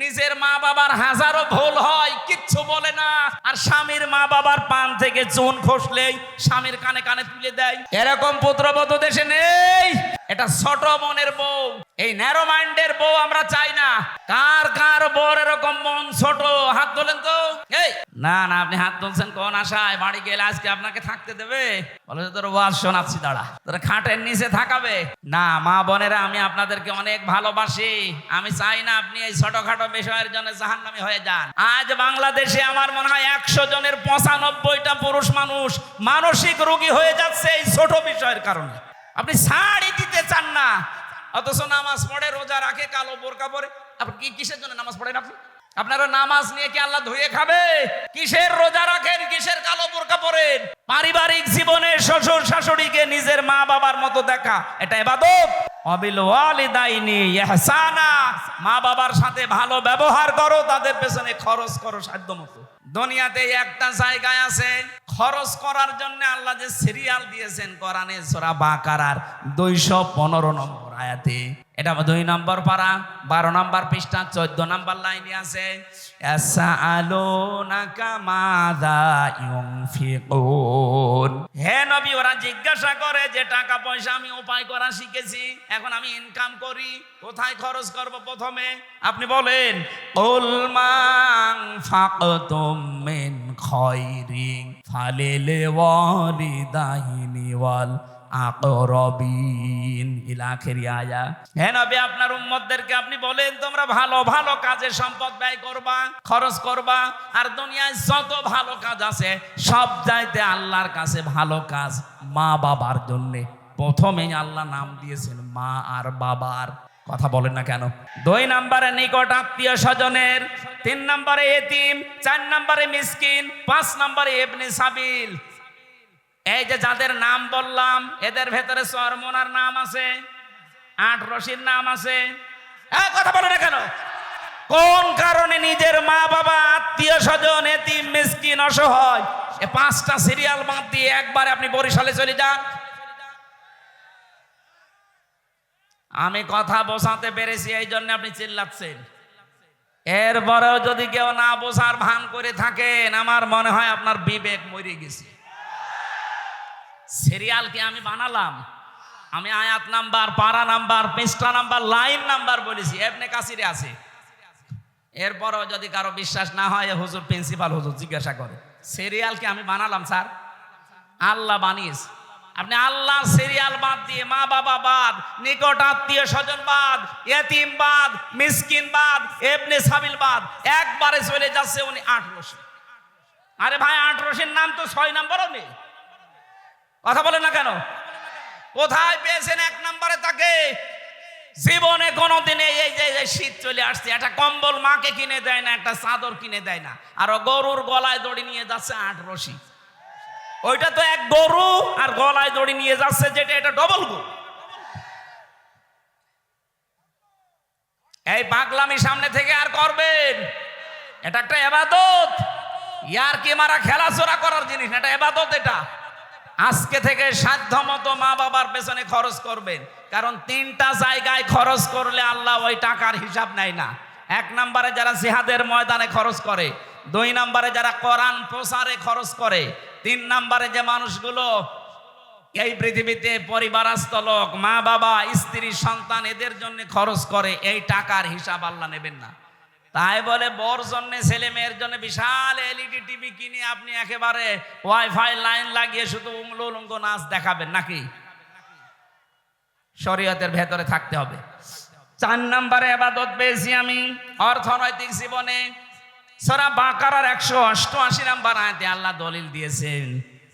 নিজের মা বাবার হাজারো ভুল হয়, কিচ্ছু বলে না। আর স্বামীর মা বাবার পান থেকে চুন খসলেই স্বামীর কানে কানে তুলে দেয়। এরকম পুত্রবধূ দেশে নেই। এটা ছোট মনের বউ। এই ন্যারো মাইন্ডের বউ আমরা চাই না। কার কার বর এরকম মন ছোট? হাত তোলেন তো। এই, না না, আপনি হাত তুলছেন কোন আশায়? বাড়ি গেলে আজকে আপনাকে থাকতে দেবে। বলে তোর ওয়াজ শোনাচ্ছি, দাঁড়া। তোর খাটের নিচে থাকাবে। না, মা বোনেরা, আমি আপনাদেরকে অনেক ভালোবাসি। আমি চাই না আপনি এই ছোটখাটো বিষয়ের জন্য জাহান্নামি হয়ে যান। আজ বাংলাদেশে আমার মনে হয় একশো জনের পঁচানব্বইটা পুরুষ মানুষ মানসিক রোগী হয়ে যাচ্ছে এই ছোট বিষয়ের কারণে। আপনি শাড়ি দিতে চান না। অথচ নামাজ পড়ে, রোজা রাখে, কালো বোরকা পরে। আপনি কি কিসের জন্য নামাজ পড়েন আপনি? আপনারা নামাজ নিয়ে কি আল্লাহ ধুয়ে খাবে? কিসের রোজা রাখেন, কিসের কালো বোরকা পরেন? পারিবারিক জীবনে শ্বশুর শাশুড়িকে নিজের মা বাবার মতো দেখা, এটা এবাদত। মা বাবার সাথে ভালো ব্যবহার করো, তাদের পেছনে খরচ করো সাধ্য মতো দুনিয়াতে একটা জায়গায় আছে, খরচ করার জন্য আল্লাহ যে সিরিয়াল দিয়েছেন কোরআনে সূরা বাকারার দুইশো পনেরো নম্বর আয়াতে। এটা দুই নম্বর পারা, বারো নম্বর পৃষ্ঠা, চোদ্দ নম্বর লাইনে আছে হে নবী, ওরা জিজ্ঞাসা করে যে টাকা পয়সা আমি উপায় করা শিখেছি, এখন আমি ইনকাম করি, কোথায় খরচ করব প্রথমে? আপনি বলেন, কুল মান ফাকতুম মিন খায়রিন ফালিল ওয়ালিদাইনি ওয়াল আকরবিন। ইলা আখিরি আয়া হে নবী, আপনার উম্মতদেরকে আপনি বলেন, তোমরা ভালো ভালো কাজে সম্পদ ব্যয় করবা, খরচ করবা, আর দুনিয়ায় যত ভালো কাজ আছে, সব চাইতে আল্লাহর কাছে ভালো কাজ মা বাবার জন্যে। প্রথমেই আল্লাহ নাম দিয়েছেন মা আর বাবার। কথা বলেন না কেন? দুই নম্বরে নিকট আত্মীয় স্বজনের, তিন নম্বরে এতিম, চার নম্বরে মিসকিন, পাঁচ নম্বরে এবনে সাবিল। এই যে যাদের নাম বললাম, এদের ভেতরে সরমনার নাম আছে, আট রশির নাম আছে। কথা বলে না কেন? কোন কারণে নিজের মা বাবা, আত্মীয় স্বজন, এতিম, মিসকিন, অসহায়, এ পাঁচটা সিরিয়াল বাদ দিয়ে একবারে আপনি বরিশালে চলে যান? আমি কথা বোঝাতে পেরেছি, এই জন্য আপনি চিল্লাচ্ছেন। এরপরেও যদি কেউ না বোঝার ভান করে থাকেন, আমার মনে হয় আপনার বিবেক মরে গেছে। সিরিয়াল কি আমি বানালাম। আমি আয়াত নাম্বার, পারা নাম্বার, পৃষ্ঠা নাম্বার, লাইন নাম্বার বলেছি। এমনি কাছিরে আছে। এরপরও যদি কারও বিশ্বাস না হয় হুজুর প্রিন্সিপাল হুজুর জিজ্ঞাসা করে, সিরিয়ালকে আমি বানালাম, স্যার? আল্লাহ বানিস আপনি আল্লাহ সিরিয়াল বাদ দিয়ে মা বাবা বাদ, নিকট আত্মীয় স্বজন বাদ, এতিম বাদ, মিসকিন বাদ এবনে সাবিল বাদ, একবারে চলে যাচ্ছে উনি আট রশি। আরে ভাই, আট রশির নাম তো ছয় নম্বরও নেই। কথা বলেন না কেন? কোথায় পেয়েছেন এক নম্বরে তাকে? জীবনে কোনোদিনে এই যে শীত চলে আসছে। একটা কম্বল মাকে কিনে দেয় না, একটা চাদর কিনে দেয় না। আর গরুর গলায় দড়ি নিয়ে যাচ্ছে আট রশি। ওইটা তো এক গরু আর গলায় দড়ি নিয়ে যাচ্ছে যেটা এটা ডবল গরু। এই পাগলামি সামনে থেকে আর করবেন? এটা একটা এবাদত। ইয়ার কি মারা খেলাচোরা করার জিনিস না, এটা এবাদত এটা। আজকে থেকে সাধ্য মতো মা বাবার পেছনে খরচ করবেন। কারণ তিনটা জায়গায় খরচ করলে আল্লাহ ওই টাকার হিসাব নেয় না। এক নম্বরে যারা জিহাদের ময়দানে খরচ করে, দুই নম্বরে যারা কোরআন প্রসারে খরচ করে, তিন নম্বরে যে মানুষগুলো এই পৃথিবীতে পরিবারস্থ লোক, মা বাবা, স্ত্রী, সন্তান, এদের জন্য খরচ করে, এই টাকার হিসাব আল্লাহ নেবেন না। তাই বলে বর জন্য, ছেলে মেয়ের জন্য বিশাল এলইডি টিভি কিনে আপনি একেবারে ওয়াইফাই লাইন লাগিয়ে শুধু উমলো উলঙ্গ নাচ দেখাবেন নাকি? শরীয়তের ভেতরে থাকতে হবে। চার নম্বরে আবাদত পেয়েছি আমি অর্থনৈতিক জীবনে। সরা বাকারার একশো অষ্টআশি নাম্বার আয়তে আল্লাহ দলিল দিয়েছেন,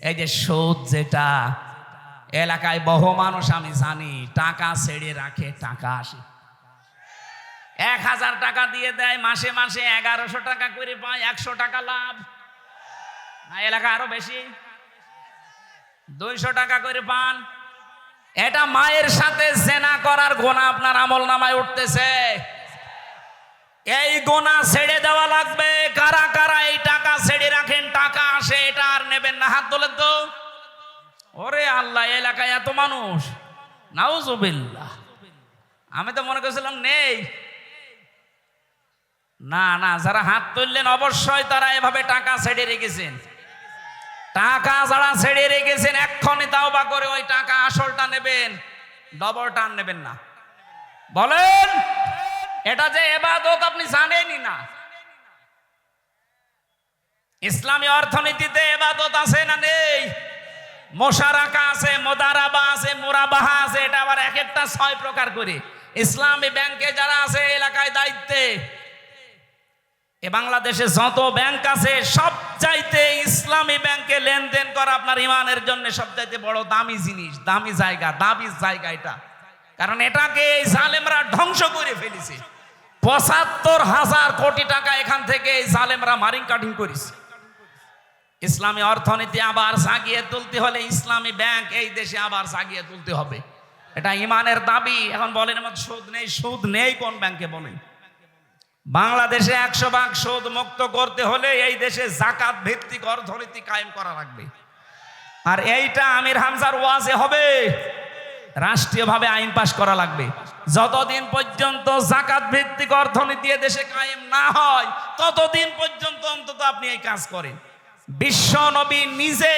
এই যে সুদ যেটা, এলাকায় বহু মানুষ আমি জানি, টাকা ছেড়ে রাখে, টাকা আসে। এক হাজার টাকা দিয়ে দেয়, মাসে মাসে এগারোশো টাকা করে পায়, একশো টাকা লাভ। না, এলাকা আরও বেশি। দুইশো টাকা করে পান। এটা মায়ের সাথে জেনা করার গোনা আপনার আমল নামায় উঠতেছে। এই গোনা ছেড়ে দেওয়া লাগবে। কারা কারা এই টাকা ছেড়ে রাখেন, টাকা আসে, এটা আর নেবেন না। হাত তোলেন তো। ওরে আল্লাহ এলাকায় এত মানুষ। নাউজুবিল্লাহ। আমি তো মনে করছিলাম, নেই। না না, যারা হাত তুললেন অবশ্যই তারা এভাবে টাকা ছেড়ে রেখেছেন। টাকা যারা ছেড়ে রেখেছেন এক্ষণে তাও বা করে ওই টাকা আসলটা নেবেন ডবল টান নেবেন না। বলেন, এটা যে এবাদত আপনি জানেনই না। ইসলামী অর্থনীতিতে এবাদত আছে না নেই? মোশারাকা আছে, মোদারাবা আছে, মোরাবাহা আছে, এটা আবার এক একটা ছয় প্রকার করে। ইসলামী ব্যাংকে যারা আছে, এলাকায় দায়িত্বে। এ বাংলাদেশে যত ব্যাংক আছে সব চাইতে ইসলামী ব্যাংকে লেনদেন করা আপনার ইমানের জন্য সব চাইতে বড় দামি জিনিস, দামি জায়গা দামি জায়গা এটা। কারণ এটাকে এই জালেমরা ধ্বংস করে ফেলেছে। পঁচাত্তর হাজার কোটি টাকা এখান থেকে এই জালেমরা মারিং কাটিং করেছে। ইসলামী অর্থনীতি আবার জাগিয়ে তুলতে হলে ইসলামী ব্যাংক এই দেশে আবার জাগিয়ে তুলতে হবে। এটা ইমানের দাবি, এখন বলেন আমার সুদ নেই সুদ নেই কোন ব্যাংকে বলেন? বাংলাদেশে একশো ভাগ সুদ মুক্ত করতে হলে এই দেশে জাকাত ভিত্তিক অর্থনীতি কায়েম করা লাগবে। আর এইটা আমির হামজার ওয়াজে হবে। রাষ্ট্রীয়ভাবে আইন পাশ করা লাগবে। যতদিন পর্যন্ত জাকাত ভিত্তিক অর্থনীতি দেশে কায়েম না হয়, ততদিন পর্যন্ত অন্তত আপনি এই কাজ করেন। বিশ্ব নবী নিজে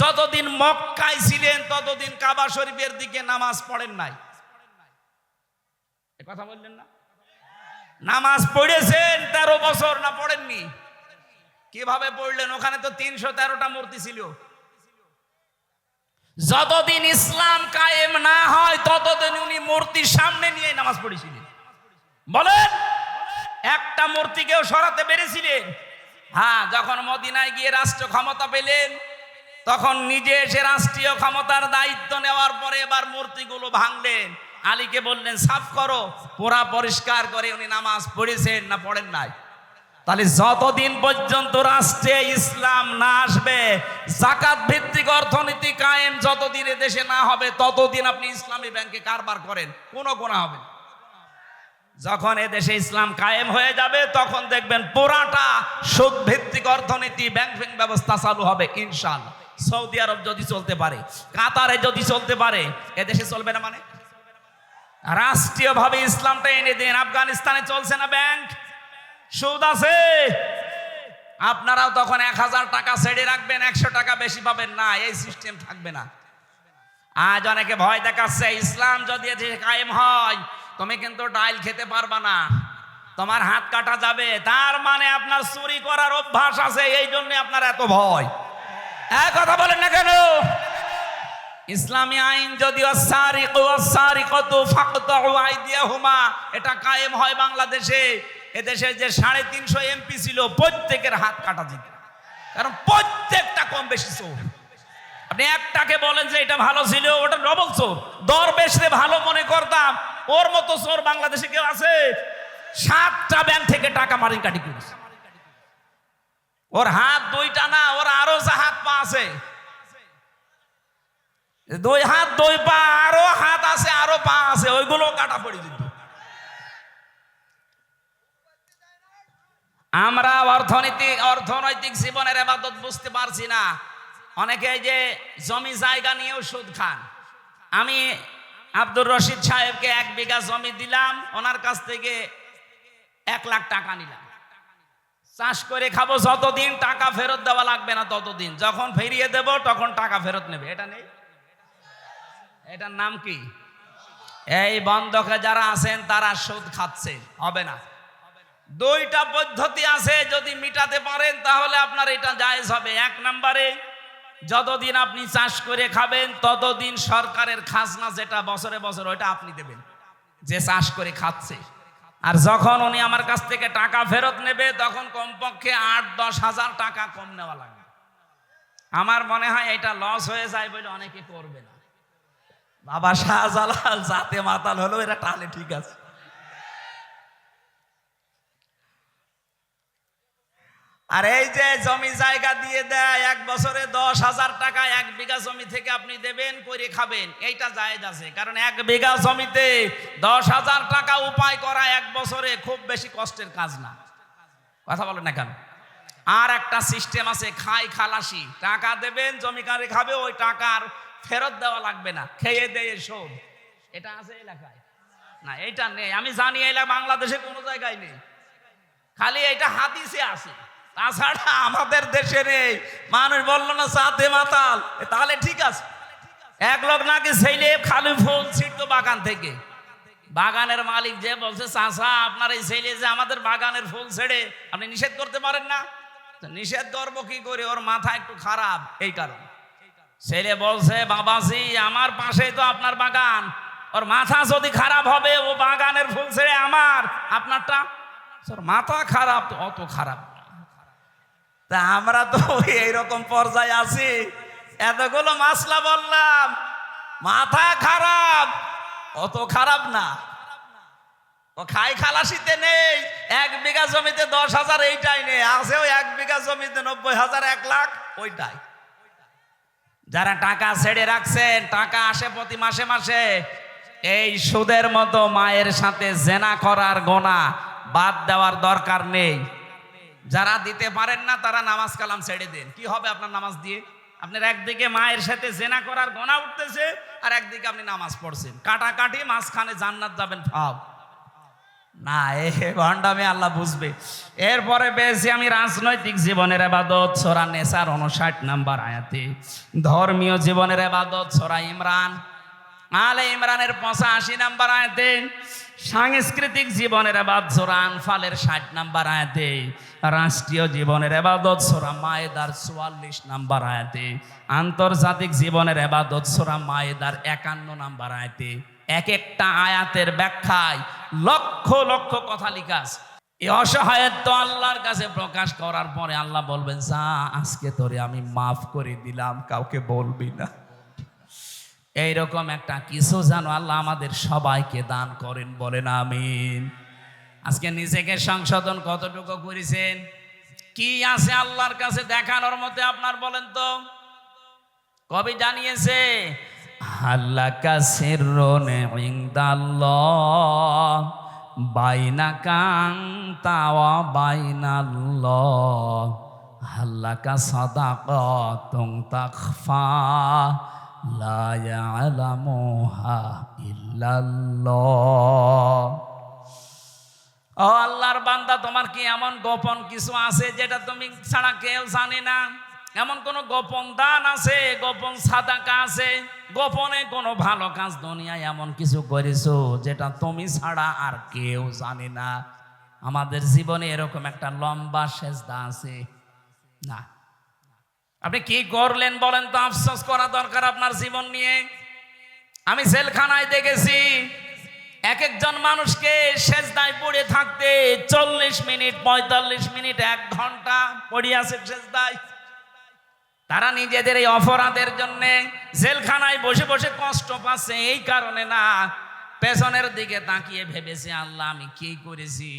যতদিন মক্কায় ছিলেন, ততদিন কাবা শরীফের দিকে নামাজ পড়েন নাই। কথা বললেন না? নামাজ পড়েছেন, তেরো বছর না পড়েননি? কীভাবে পড়লেন? ওখানে তো তিনশো তেরোটা মূর্তি ছিল। যতদিন ইসলাম কায়েম না হয়, ততদিন উনি মূর্তির সামনে নিয়ে নামাজ পড়েছিলেন। বলেন, একটা মূর্তিকেও সরাতে পেরেছিলেন? হ্যাঁ যখন মদিনায় গিয়ে রাষ্ট্র ক্ষমতা পেলেন, তখন নিজে এসে রাষ্ট্রীয় ক্ষমতার দায়িত্ব নেওয়ার পরে এবার মূর্তিগুলো ভাঙলেন। আলীকে বললেন, সাফ করো, পোড়া পরিষ্কার করে উনি নামাজ পড়েছেন না পড়েন নাই? তাহলে যতদিন পর্যন্ত রাষ্ট্রে ইসলাম না আসবে জাকাত ভিত্তিক অর্থনীতি কায়েম যতদিন দেশে না হবে, ততদিন আপনি ইসলামী ব্যাংকে কারবার করেন, কোনো গোনা হবে যখন এ দেশে ইসলাম কায়েম হয়ে যাবে, তখন দেখবেন পুরাটা সুদ ভিত্তিক অর্থনীতি, ব্যাংক ব্যবস্থা চালু হবে ইনশাল্লাহ সৌদি আরব যদি চলতে পারে, কাতারে যদি চলতে পারে, এ দেশে চলবে না মানে? রাষ্ট্রীয়ভাবে ইসলামটা এনে দিন। আফগানিস্তানে চলছে না ব্যাংক? সুদ আছে? আপনারাও তখন এক হাজার টাকা ছেড়ে রাখবেন, একশো টাকা বেশি পাবেন না, এই সিস্টেম থাকবে না। আজ অনেকে ভয় দেখাচ্ছে, ইসলাম যদি কায়েম হয়, তুমি কিন্তু ডাইল খেতে পারবা না। তোমার হাত কাটা যাবে। তার মানে আপনার চুরি করার অভ্যাস আছে, এই জন্য আপনার এত ভয়। এক কথা বলেন না কেন? ইসলামী আইন যদি অসারিক অসারিকত ফাকতাউ আইদিয়াহুমা, এটা কায়েম হয় বাংলাদেশে। এদেশে যে সাড়ে তিনশো এমপি ছিল, প্রত্যেকের হাত কাটা যেত। কারণ প্রত্যেকটা কম বেশি চোর। আপনি একটাকে বলেন যে এটা ভালো ছিল, ওটা ডবল চোর। দর বেশরে ভালো মনে করতাম, ওর মতো চোর বাংলাদেশে কেউ আছে? সাতটা ব্যাংক থেকে টাকা মারি কাটি করেছে। ওর হাত দুইটা না, ওর আরও যা হাত পা আছে। দুই হাত, দুই পা, আরও হাত আছে, আরও পা আছে, ওইগুলো কাটা পড়ে যেত। আমরা অর্থনৈতিক অর্থনৈতিক জীবনের এবাদত বুঝতে পারছি না। অনেকে যে জমি জায়গা নিয়েও সুদ খান। আমি আব্দুর রশিদ সাহেবকে এক বিঘা জমি দিলাম, ওনার কাছ থেকে এক লাখ টাকা নিলাম। চাষ করে খাব, যতদিন টাকা ফেরত দেওয়া লাগবে না ততদিন। যখন ফিরিয়ে দেব, তখন টাকা ফেরত নেবে। এটা নেই। এটার নাম কি? এই বন্ধকে যারা আছেন, তারা সুদ খাচ্ছে। হবে না। দুইটা পদ্ধতি আছে, যদি মিটাতে পারেন, তাহলে আপনার এটা জায়েজ হবে। এক নম্বরে, যতদিন আপনি চাষ করে খাবেন, ততদিন সরকারের খাজনা যেটা বছরে বছর, ওইটা আপনি দেবেন, যে চাষ করে খাচ্ছে। আর যখন উনি আমার কাছ থেকে টাকা ফেরত নেবে, তখন কমপক্ষে আট, দশ হাজার টাকা কম নেওয়া লাগবে আমার মনে হয় এটা লস হয়ে যায় বলে অনেকে করবে না। বাবা শাহজালাল, জাতে মাতাল হলো এরা টালে ঠিক আছে। আর এই যে জমি জায়গা দিয়ে দেয়, এক বছরে দশ হাজার টাকা এক বিঘা জমি থেকে আপনি দেবেন করে খাবেন। এইটা জায়েজ আছে, কারণ এক বিঘা জমিতে দশ হাজার টাকা উপায় করা এক বছরে খুব বেশি কষ্টের কাজ না। কথা বলেন না কেন? আর একটা সিস্টেম আছে, খাই খালাসি। টাকা দেবেন, জমি কারে খাবে, ওই টাকার ফেরত দেওয়া লাগবে না, খেয়ে দেয়ে শোধ। এটা আছে এলাকায়? না, এটা নেই। আমি জানি এলাকা বাংলাদেশে কোনো জায়গায় নেই। খালি এটা হাদিসে আছে। তাছাড়া আমাদের দেশে নেই। মানুষ বলল না, সাথে মাতাল। তাহলে ঠিক আছে। এক লোক নাকি ছেলে খালি ফুল ছিটতো বাগান থেকে। বাগানের মালিক যে বলছে চাষা আপনার এই ছেলে যে আমাদের বাগানের ফুল ছেড়ে আপনি নিষেধ করতে পারেন না? নিষেধ করব কি করে? ওর মাথা একটু খারাপ, এই কারণে। ছেলে বলছে, বাবাজি, আমার পাশেই তো আপনার বাগান। ওর মাথা যদি খারাপ হবে, ও বাগানের ফুল ছেড়ে আমার, আপনারটা? মাথা খারাপ অত খারাপ তা আমরা তো এইরকম পর্যায়ে আছি। এতগুলো মাসলা বললাম, মাথা খারাপ, অত খারাপ না। ও খাই খালাসিতে নেই, এক বিঘা জমিতে দশ হাজার এইটাই নেই আছেও এক বিঘা জমিতে নব্বই হাজার এক লাখ ওইটাই। যারা টাকা ছেড়ে রাখছেন, টাকা আসে প্রতি মাসে মাসে, এই সুদের মতো মায়ের সাথে জেনা করার গোনা বাদ দেওয়ার দরকার নেই। যারা দিতে পারেন না, তারা নামাজ কালাম ছেড়ে দেন। কি হবে আপনার নামাজ দিয়ে? আপনার একদিকে মায়ের সাথে জেনা করার গোনা উঠতেছে, আর একদিকে আপনি নামাজ পড়ছেন। কাটাকাটি মাঝখানে জান্নাত যাবেন ফাও না এ ভণ্ডামি আল্লাহ বুঝবে। এরপরে পেয়েছি আমি রাজনৈতিক জীবনের এবাদত, সোরা নেশার উনষাট নাম্বার আয়াতে। ধর্মীয় জীবনের এবাদত, সোরা ইমরান। আলে ইমরানের পঁচাশি নাম্বার আয়াতে। সাংস্কৃতিক জীবনের এবাদ সোরা আনফালের ষাট নাম্বার আয়াতে। রাষ্ট্রীয় জীবনের এবাদত, সোরা মায়েদার চুয়াল্লিশ নাম্বার আয়াতে। আন্তর্জাতিক জীবনের এবাদত, সোরা মায়েদার একান্ন নাম্বার আয়াতে। এক একটা আয়াতের ব্যাখ্যায় লক্ষ লক্ষ কথা লিখা আছে। অসহায়ত্ব আল্লাহর কাছে প্রকাশ করার পরে আল্লাহ বলবেন, যা, আজকে তোরে আমি মাফ করে দিলাম, কাউকে বলবি না। এইরকম একটা কিছু জানো আল্লাহ আমাদের সবাইকে দান করেন, বলেন আমিন। আজকে নিজেকে সংশোধন কতটুকু করেছেন? কি আছে আল্লাহর কাছে দেখানোর মধ্যে আপনার বলেন তো? কবি জানিয়েছে হাল্লাকা সিররুনে ইনদাল্লাহ, বাইনা কাং তাওয়া বাইনাল্লাহ। হাল্লাকা সাদাকাতুন তাখফা, লা ইয়ালামুহা ইল্লাল্লাহ। ও আল্লাহর বান্দা, তোমার কি এমন গোপন কিছু আছে যেটা তুমি ছাড়া কেউ জানে না? এমন কোন গোপন দান আছে, গোপন সাদাকা আছে, গোপনে কোনো ভালো কাজ দুনিয়ায় এমন কিছু করেছ যেটা তুমি ছাড়া আর কেউ জানে না? আমাদের জীবনে এরকম একটা লম্বা সেজদা আছে। না। আপনি কি করলেন বলেন তো? আফসোস করা দরকার আপনার জীবন নিয়ে। আমি জেলখানায় দেখেছি, এক একজন মানুষকে সেজদায় পড়ে থাকতে চল্লিশ মিনিট, পঁয়তাল্লিশ মিনিট, এক ঘণ্টা পড়ে আছে সেজদায়। তারা নিজেদের এই অপরাধের জন্য জেলখানায় বসে বসে কষ্ট পাচ্ছে, এই কারণে না, পেছনের দিকে তাকিয়ে ভেবেছে, আল্লাহ, আমি কি করেছি?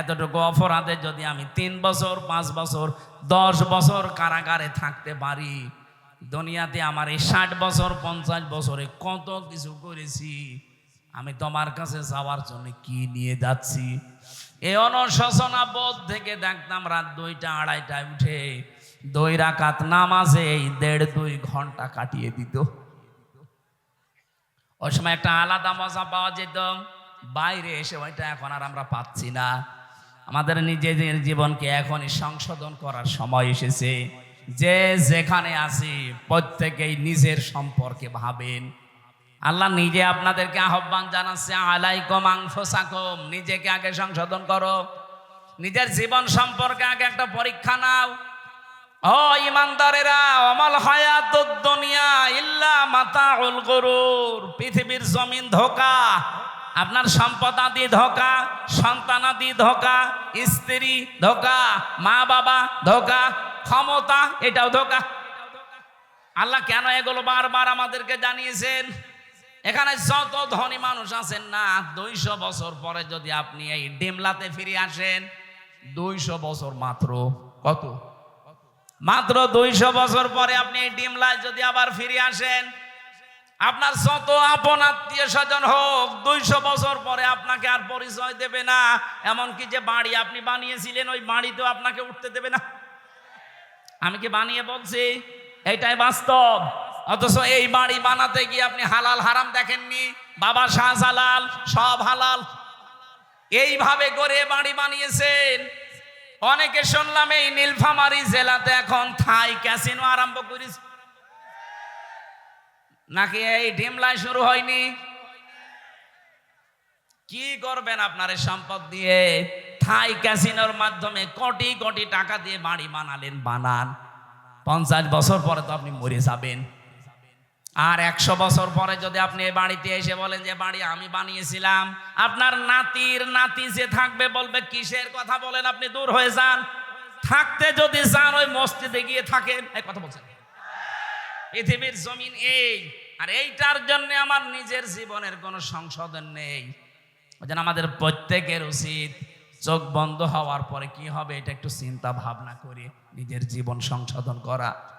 এতটুকু অপরাধে যদি আমি তিন বছর, পাঁচ বছর, দশ বছর কারাগারে থাকতে পারি, দুনিয়াতে আমার এই ষাট বছর, পঞ্চাশ বছরে কত কিছু করেছি, আমি তোমার কাছে যাওয়ার জন্য কি নিয়ে যাচ্ছি? এই অনুশোচনা বোধ থেকে দেখতাম রাত দুইটা, আড়াইটায় উঠে দুই রাকাত নামাজে এই দেড় দুই ঘণ্টা কাটিয়ে দিত। ওই সময় একটা আলাদা মজা পাওয়া যেত। বাইরে এসে ওইটা এখন আর আমরা পাচ্ছি না। আমাদের নিজেদের জীবনকে এখনই সংশোধন করার সময় এসেছে। যে যেখানে আছি, প্রত্যেকেই নিজের সম্পর্কে ভাবেন। আল্লাহ নিজে আপনাদেরকে আহ্বান জানাচ্ছে, আলাইকম আংফোসাকম নিজেকে আগে সংশোধন করো। নিজের জীবন সম্পর্কে আগে একটা পরীক্ষা নাও। ও ইমানদারেরা, অমল হায়াত দুনিয়া ইল্লা মাতাউল গরুর। পৃথিবীর জমিন ধোকা, আপনার সম্পদ ধোকা, সন্তান আদি ধোকা, স্ত্রী ধোকা, মা বাবা ধোকা, ক্ষমতা এটাও ধোকা। আল্লাহ কেন এগুলো বারবার আমাদেরকে জানিয়েছেন? এখানে যত ধনী মানুষ আছেন না, দুইশো বছর পরে যদি আপনি এই ডিমলাতে ফিরে আসেন, দুইশো বছর মাত্র কত? মাত্র দুইশো বছর পরে আপনি এই ডিমলায় যদি আবার ফিরে আসেন, আপনার যত আপন আত্মীয় স্বজন হোক, দুইশো বছর পরে আপনাকে আর পরিচয় দেবে না। এমনকি যে বাড়ি আপনি বানিয়েছিলেন, ওই বাড়িতেও আপনাকে উঠতে দেবে না। আমি কি বানিয়ে বলছি? এইটাই বাস্তব। অথচ এই বাড়ি বানাতে গিয়ে আপনি হালাল হারাম দেখেননি? বাবা শাহজালাল, সব হালাল। এইভাবে করে বাড়ি বানিয়েছেন। অনেকে শুনলাম এই নীলফামারি জেলাতে এখন থাই ক্যাসিনো আরম্ভ করিস নাকি এই ঢিমলায় শুরু হয়নি? কি করবেন আপনার সম্পদ দিয়ে? থাই ক্যাসিনোর মাধ্যমে কোটি কোটি টাকা দিয়ে বাড়ি বানালেন বানান। পঞ্চাশ বছর পরে তো আপনি মরে যাবেন। আর একশো বছর পরে যদি আপনি এই বাড়িতে এসে বলেন যে, বাড়ি আমি বানিয়েছিলাম। আপনার নাতির নাতি যে থাকবে বলবে, কিসের কথা বলেন আপনি, দূর হয়ে যান। থাকতে যদি যান, ওই মসজিদে গিয়ে থাকেন। এই কথা বলছেন। পৃথিবীর জমিন এই। আর এইটার জন্য আমার নিজের জীবনের কোনো সংশোধন নেই। জন্য আমাদের প্রত্যেকের উচিত চোখ বন্ধ হওয়ার পরে কি হবে, এটা একটু চিন্তা ভাবনা করে নিজের জীবন সংশোধন করা।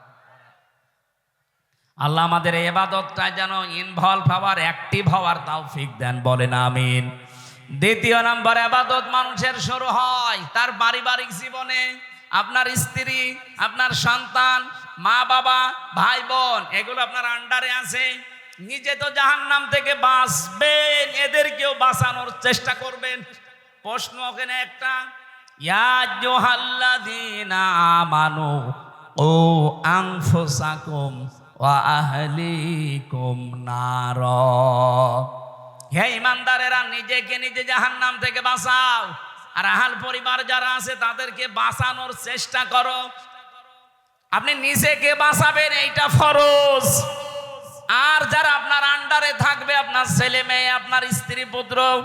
আল্লাহ আমাদের এবাদতটা যেন ইনভলভ হওয়ার অ্যাক্টিভ হওয়ার তৌফিক দেন, বলেন আমিন। দ্বিতীয় নম্বর আবাদত মানুষের শুরু হয় তার পারিবারিক জীবনে। আপনার স্ত্রী, আপনার সন্তান, মা বাবা, ভাই বোন, এগুলো আপনার আন্ডারে আছে। নিজে তো জাহান্নাম থেকে বাঁচবেন, এদেরকেও বাঁচানোর চেষ্টা করবেন। প্রশ্ন ওখানে একটা, ইয়া আমানু, ও আনফুসাকুম ওয়া আহলিকুম নার। হে ইমানদারেরা, নিজেকে নিজে জাহান্নাম থেকে বাঁচাও। আর আহাল পরিবার যারা আছে, তাদেরকে বাঁচানোর চেষ্টা করো। আপনি নিজেকে বাঁচাবেন, এইটা ফরজ। আর যারা আপনার আন্ডারে থাকবে, আপনার ছেলে মেয়ে, আপনার স্ত্রী পুত্র,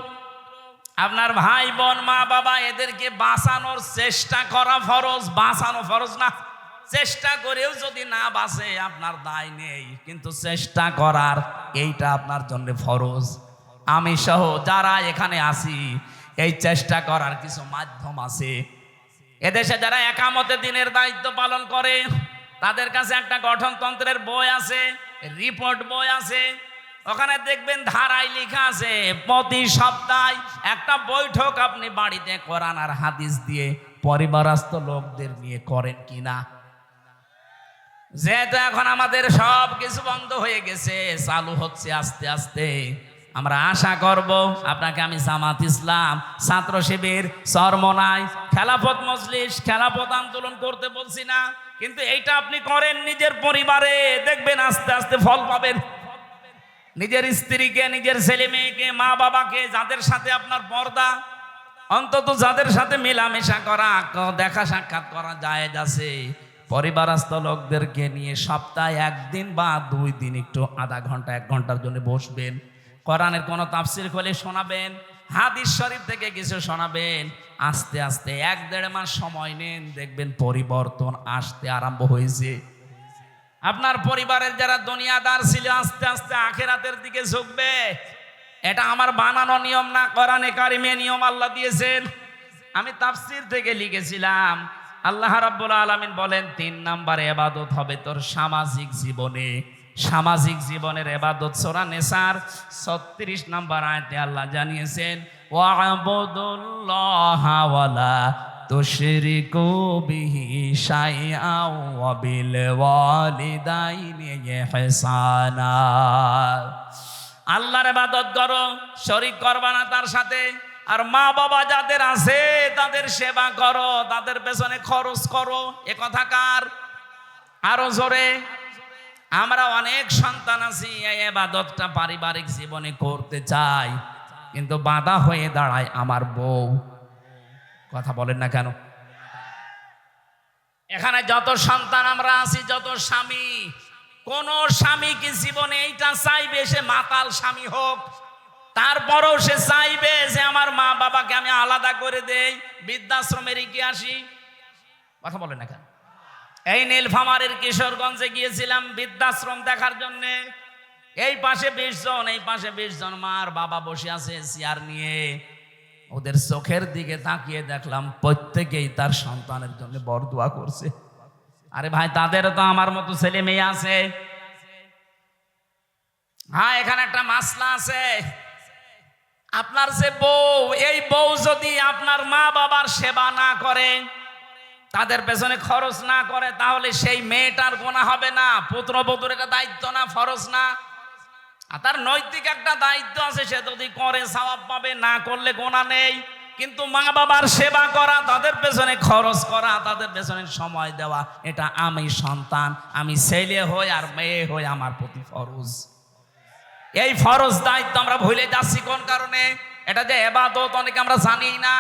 আপনার ভাই বোন, মা বাবা, এদেরকে বাঁচানোর চেষ্টা করা ফরজ। বাঁচানো ফরজ না। চেষ্টা করেও যদি না বাঁচে, আপনার দায় নেই। কিন্তু চেষ্টা করার এইটা আপনার জন্য ফরজ। আমি সহ যারা এখানে আসি এই চেষ্টা করার কিছু মাধ্যম আছে। এদেশে যারা একামতে দিনের দায়িত্ব পালন করে, তাদের কাছে একটা গঠনতন্ত্রের বই আছে, রিপোর্ট বই আছে। ওখানে দেখবেন ধারায় লেখা আছে, প্রতি সপ্তাহে একটা বৈঠক আপনি বাড়িতে কোরআন আর হাদিস দিয়ে পরিবারস্থ লোকদের নিয়ে করেন কিনা? যেহেতু এখন আমাদের সব কিছু বন্ধ হয়ে গেছে, চালু হচ্ছে আস্তে আস্তে। আমরা আশা করব আপনাকে আমি জামাত ইসলাম, ছাত্র শিবির চরমনাই খেলাফত মজলিস, খেলাফত আন্দোলন করতে বলছি না। কিন্তু এইটা আপনি করেন নিজের পরিবারে, দেখবেন আস্তে আস্তে ফল পাবেন। নিজের স্ত্রীকে, নিজের ছেলে মেয়েকে মা বাবাকে যাদের সাথে আপনার পর্দা, অন্তত যাদের সাথে মেলামেশা করা দেখা সাক্ষাৎ করা যায় আছে। পরিবারস্থ লোকদেরকে নিয়ে সপ্তাহে একদিন বা দুই দিন একটু আধা ঘণ্টা, এক ঘণ্টার জন্য বসবেন। কোরআনের কোনো তাফসির খোলে শোনাবেন, হাদিস শরীফ থেকে কিছু শোনাবেন। আস্তে আস্তে এক দেড় মাস সময় নেন, দেখবেন পরিবর্তন আসতে আরম্ভ হয়েছে। আপনার পরিবারের যারা দুনিয়াদার ছিল, আস্তে আস্তে আখেরাতের দিকে ঝুঁকবে। এটা আমার বানানো নিয়ম না, কোরআনে কারিমে নিয়ম আল্লাহ দিয়েছেন। আমি তাফসির থেকে লিখেছিলাম আল্লাহ রাব্বুল আলামিন বলেন, তিন নাম্বার এবাদত হবে তোর সামাজিক জীবনে। সামাজিক জীবনের এবাদত সোরা নেসার ছত্রিশ নাম্বার আয়তে আল্লাহ জানিয়েছেন ওয়াবুদুল্লাহ ওয়ালা তুশরিকু ওয়া বিল আল্লাহর ইবাদত করো, শরীক করবা না তার সাথে। আর মা বাবা যাদের আছে, তাদের সেবা করো, তাদের পেছনে খরচ করো। এ কথা কার? আরও জোরে। আমরা অনেক সন্তান আছি, এই এবাদতটা পারিবারিক জীবনে করতে চাই, কিন্তু বাধা হয়ে দাঁড়ায় আমার বউ। কথা বলেন না কেন? এখানে যত সন্তান আমরা আছি, যত স্বামী, কোন স্বামী কি জীবনে এইটা চাইবে, সে মাতাল স্বামী হোক তারপরেও সে চাইবে যে আমার মা বাবাকে আমি আলাদা করে দেই বৃদ্ধাশ্রমে রেখে আসি কথা বলেন না কেন? এই নীলফামারের কিশোরগঞ্জে গিয়েছিলাম বৃদ্ধাশ্রম দেখার জন্য। এই পাশে বিশ জন, এই পাশে বিশ জন মার বাবা বসে আছে চেয়ার নিয়ে। ওদের চোখের দিকে তাকিয়ে দেখলাম প্রত্যেকেই তার সন্তানের জন্য বরদোয়া করছে। আরে ভাই তাদের তো আমার মতো ছেলে মেয়ে আছে। হ্যাঁ এখানে একটা মাসলা আছে। আপনার যে বউ, এই বউ যদি আপনার মা বাবার সেবা না করে, তাদের পেছনে খরচ না করে, তাহলে সেই মেয়েটার গোনা হবে না, পুত্রবধূর এটা দায়িত্ব না, ফরজ না। আর তার নৈতিক একটা দায়িত্ব আছে, সে যদি করে সওয়াব পাবে, না করলে গোনা নেই। কিন্তু মা বাবার সেবা করা, তাদের পেছনে খরচ করা, তাদের পেছনে সময় দেওয়া, এটা আমি সন্তান, আমি ছেলে হই আর মেয়ে হই, আমার প্রতি ফরজ। এই ফরজ দায়িত্ব আমরা ভুলে যাচ্ছি কোন কারণে? এটা যে এবাদত অনেকে আমরা জানি না।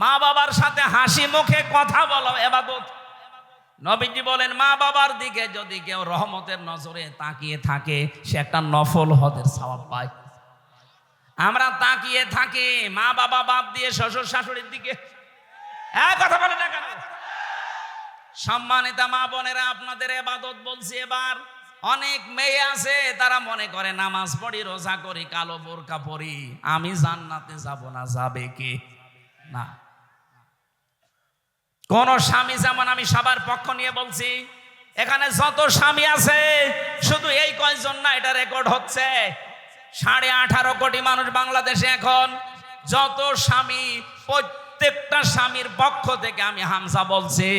মা বাবার সাথে হাসি মুখে কথা বলো, এবাদত। নবীজি বলেন, মা বাবার দিকে যদি কেউ রহমতের নজরে তাকিয়ে থাকে, সে একটা নফল হদের সওয়াব পায়। আমরা তাকিয়ে থাকি, মা বাবা বাদ দিয়ে শ্বশুর শাশুড়ির দিকে। কথা বলে না কেন? সম্মানিতা মা বোনেরা, আপনাদের এবাদত বলছি এবার। অনেক মেয়ে আছে, তারা মনে করে, নামাজ পড়ি, রোজা করি, কালো বোরকা পড়ি আমি জান্নাতে যাব না, যাবে কে? না। কোন স্বামী যেমন আমি সবার পক্ষ নিয়ে বলছি, এখানে যত স্বামী আছে, শুধু এই কয়জন না, এটা রেকর্ড হচ্ছে। সাড়ে আঠারো কোটি মানুষ বাংলাদেশে এখন, যত স্বামী, প্রত্যেকটা স্বামীর পক্ষ থেকে আমি হামসা বলছি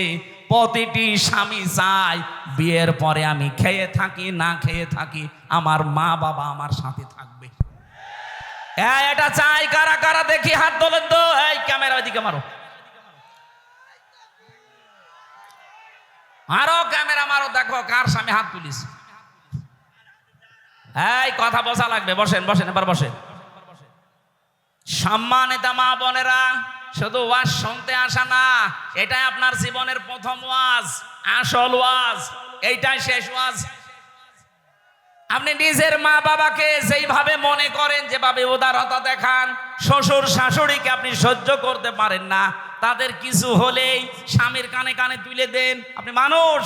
প্রতিটি স্বামী চাই বিয়ের পরে আমি খেয়ে থাকি, না খেয়ে থাকি, আমার মা বাবা আমার সাথে থাকবে। এটা চাই, কারা কারা, দেখি, হাত তোলেন তো। এই, ক্যামেরা ওইদিকে মারো। আরও ক্যামেরা মারো, দেখো, কার স্বামী হাত তুলিস এই, কথা বসা লাগবে, বসেন বসেন, এবার বসেন। সম্মানিত মা বোনেরা শুধু ওয়াজ শুনতে আসা না, এটাই আপনার জীবনের প্রথম ওয়াজ, আসল ওয়াজ, এইটাই শেষ ওয়াজ। আপনি নিজের মা বাবাকে যেইভাবে মনে করেন, যেভাবে উদারতা দেখান, শ্বশুর শাশুড়িকে আপনি সহ্য করতে পারেন না, তাদের কিছু হলেই স্বামীর কানে কানে তুলে দেন, আপনি মানুষ।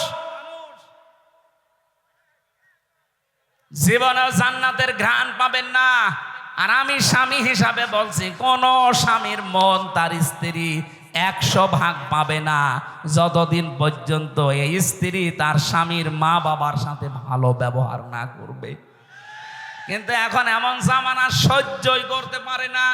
জীবনেও জান্নাতের ঘ্রাণ পাবেন না আর আমি স্বামী হিসাবে বলছি, কোন স্বামীর মন তার স্ত্রী একশো ভাগ পাবে না। যতদিন পর্যন্ত এই স্ত্রী তার স্বামীর মা বাবার সাথে ভালো ব্যবহার না করবে। কিন্তু এখন এমন জামানা সহ্যই করতে পারে না।